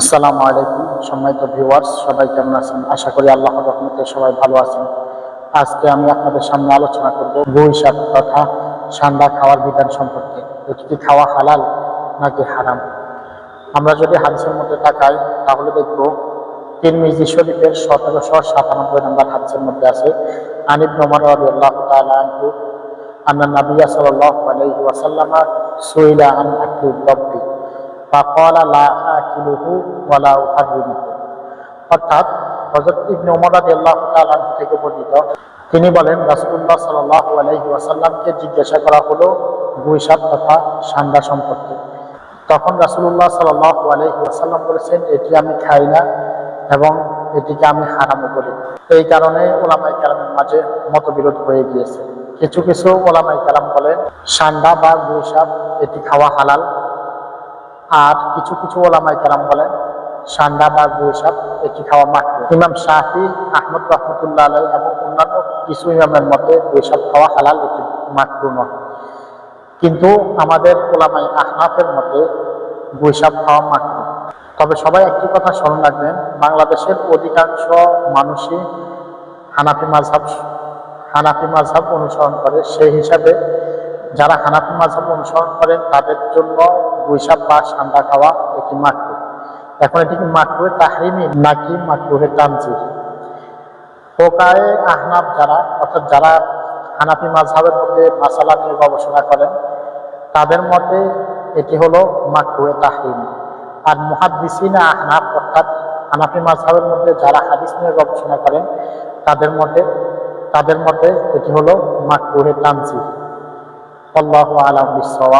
আসসালামু আলাইকুম সম্মানিত ভিউয়ার্স, সবাই কেমন আছেন? আশা করি আল্লাহ রহমতে সবাই ভালো আছেন। আজকে আমি আপনাদের সামনে আলোচনা করব বৈশাখ তথা সান্দা খাওয়ার বিধান সম্পর্কে। কি খাওয়া হালাল নাকি হারাম? আমরা যদি হাদিসের মধ্যে তাকাই, তাহলে দেখব তিরমিজি শরীফের সতেরোশো সাতানব্বই নম্বর হাদিসের মধ্যে আছে আনিব নোমার আল্লাহ তালু আন্না নাবিয়া সাল্লাহ আলহি ওয়াসাল্লামা সুইলা আন বা কলা লা অর্থাৎ থেকে বর্ণিত, তিনি বলেন, রাসূলুল্লাহ সাল্লাল্লাহু জিজ্ঞাসা করা হলো গুইসাপ তথা সান্ডা সম্পর্কে তখন রাসুল্লাহ সাল্লাসাল্লাম বলেছেন, এটি আমি খাই না এবং এটিকে আমি হারামো করি এই কারণে ওলামাই কালামের মাঝে মতবিরোধ হয়ে গিয়েছে। কিছু কিছু ওলামাই কালাম বলেন সান্ডা বা গুইসাপ এটি খাওয়া হালাল আর কিছু কিছু ওলামাই কালাম বলেন, সান্ডা বা গুইসাপ এটি খাওয়া মাত্র। ইমাম শাহি আহমদ রহমতুল্লাহ আলাই এবং অন্যান্য কিছু ইমামের মতে গুইসাপ খাওয়া হালাল, এটি মাত্র নয়। কিন্তু আমাদের ওলামাই আহনাফের মতে গুইসাপ খাওয়া মাত্র। তবে সবাই একটি কথা স্মরণ রাখবেন, বাংলাদেশের অধিকাংশ মানুষই হানাফি মাঝহাব হানাফি মাঝহাব অনুসরণ করে, সেই হিসাবে যারা হানাফি মাঝহাব অনুসরণ করেন তাদের জন্য বৈশাখ বা ঠান্ডা খাওয়া একটি মাকরু এখন এটি কি মাকরুহে তাহরিমি নাকি মাকরুহে তানজির পোকায় আহনাফ যারা, অর্থাৎ যারা হানাফি মাঝাবের মধ্যে মাসালা নিয়ে গবেষণা করেন, তাদের মতে এটি হলো মাকরুহে তাহরিমি। আর মুহাদ্দিসিনা আহনাফ, অর্থাৎ হানাফি মাঝহাবের মধ্যে যারা হাদিস নিয়ে গবেষণা করেন, তাদের মতে তাদের মতে এটি হলো মাকরুহে তানজির والله أعلم بالصواب.